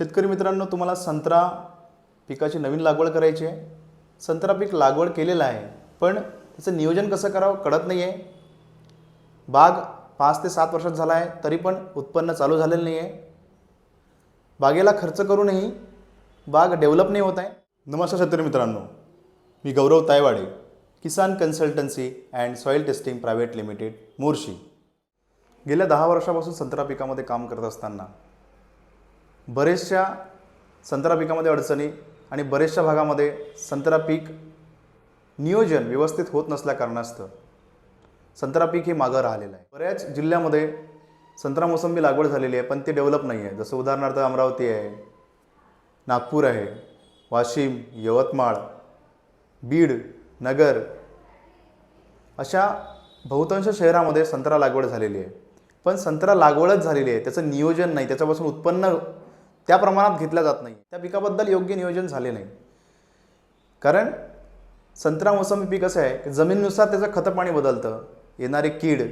शेतकरी मित्रांनो तुम्हाला संत्रा पिकाची नवीन लागवड करायची आहे. संत्रा पीक लागवड केलेलं आहे पण त्याचं नियोजन कसं करावं कळत नाही आहे बाग पाच ते सात वर्षात झाला आहे तरी पण उत्पन्न चालू झालेलं नाही आहे बागेला खर्च करूनही बाग डेव्हलप नाही होत आहे. नमस्कार शेतकरी मित्रांनो मी Gaurav Taywade Kisan consultancy and soil testing private limited Morshi. गेल्या दहा वर्षापासून संत्रा पिकामध्ये काम करत असताना बरेचशा संत्रा पिकामध्ये अडचणी आणि बरेचशा भागामध्ये संत्रा पीक नियोजन व्यवस्थित होत नसल्या कारणास्तव संत्रा पीक हे मागं राहिलेलं आहे. बऱ्याच जिल्ह्यामध्ये संत्रा मोसंबी लागवड झालेली आहे पण ती डेव्हलप नाही आहे. जसं उदाहरणार्थ अमरावती आहे नागपूर आहे वाशिम यवतमाळ बीड नगर अशा बहुतांश शहरामध्ये संत्रा लागवड झालेली आहे. पण संत्रा लागवडच झालेली आहे. त्याचं नियोजन नाही. त्याच्यापासून उत्पन्न त्या प्रमाणात घेतला जात नाही. त्या पिकाबद्दल योग्य नियोजन झाले नाही. कारण संत्रा मोसंबी पीक असं आहे की जमिनीनुसार त्याचं खतं पाणी बदलतं येणारे कीड.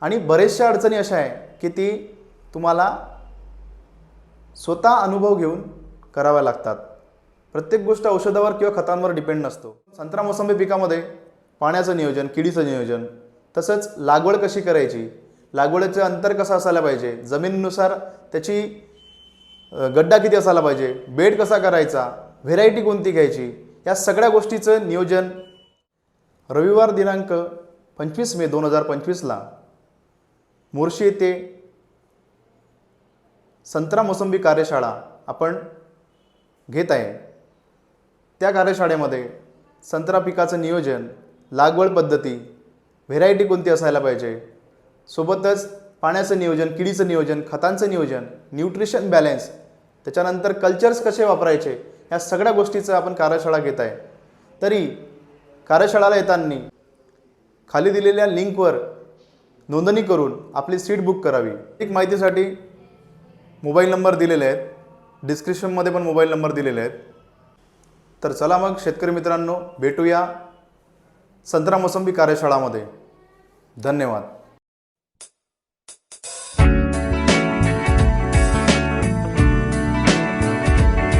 आणि बरेचशा अडचणी अशा आहे की ती तुम्हाला स्वतः अनुभव घेऊन कराव्या लागतात. प्रत्येक गोष्ट औषधावर किंवा खतांवर डिपेंड नसतो. संत्रा मोसंबी पिकामध्ये पाण्याचं नियोजन किडीचं नियोजन तसंच लागवड कशी करायची लागवडीचं अंतर कसं असायला पाहिजे जमिनीनुसार त्याची गड्डा किती असायला पाहिजे? बेड कसा करायचा? व्हेरायटी कोणती घ्यायची? या सगळ्या गोष्टीचं नियोजन रविवार दिनांक पंचवीस मे दोन हजार पंचवीसला मोर्शी येथे संत्रा मोसंबी कार्यशाळा आपण घेत आहे. त्या कार्यशाळेमध्ये संत्रा पिकाचं नियोजन लागवड पद्धती व्हेरायटी कोणती असायला पाहिजे? सोबतच पाण्याचं नियोजन किडीचं नियोजन खतांचं नियोजन न्यूट्रिशन बॅलन्स त्याच्यानंतर कल्चर्स कसे वापरायचे या सगळ्या गोष्टीचं आपण कार्यशाळा घेत आहे. तरी कार्यशाळेला येताना खाली दिलेल्या लिंकवर नोंदणी करून आपली सीट बुक करावी. एक माहितीसाठी मोबाईल नंबर दिलेले आहेत. डिस्क्रिप्शनमध्ये पण मोबाईल नंबर दिलेले आहेत. तर चला मग शेतकरी मित्रांनो भेटूया संत्रा मोसंबी कार्यशाळामध्ये. धन्यवाद.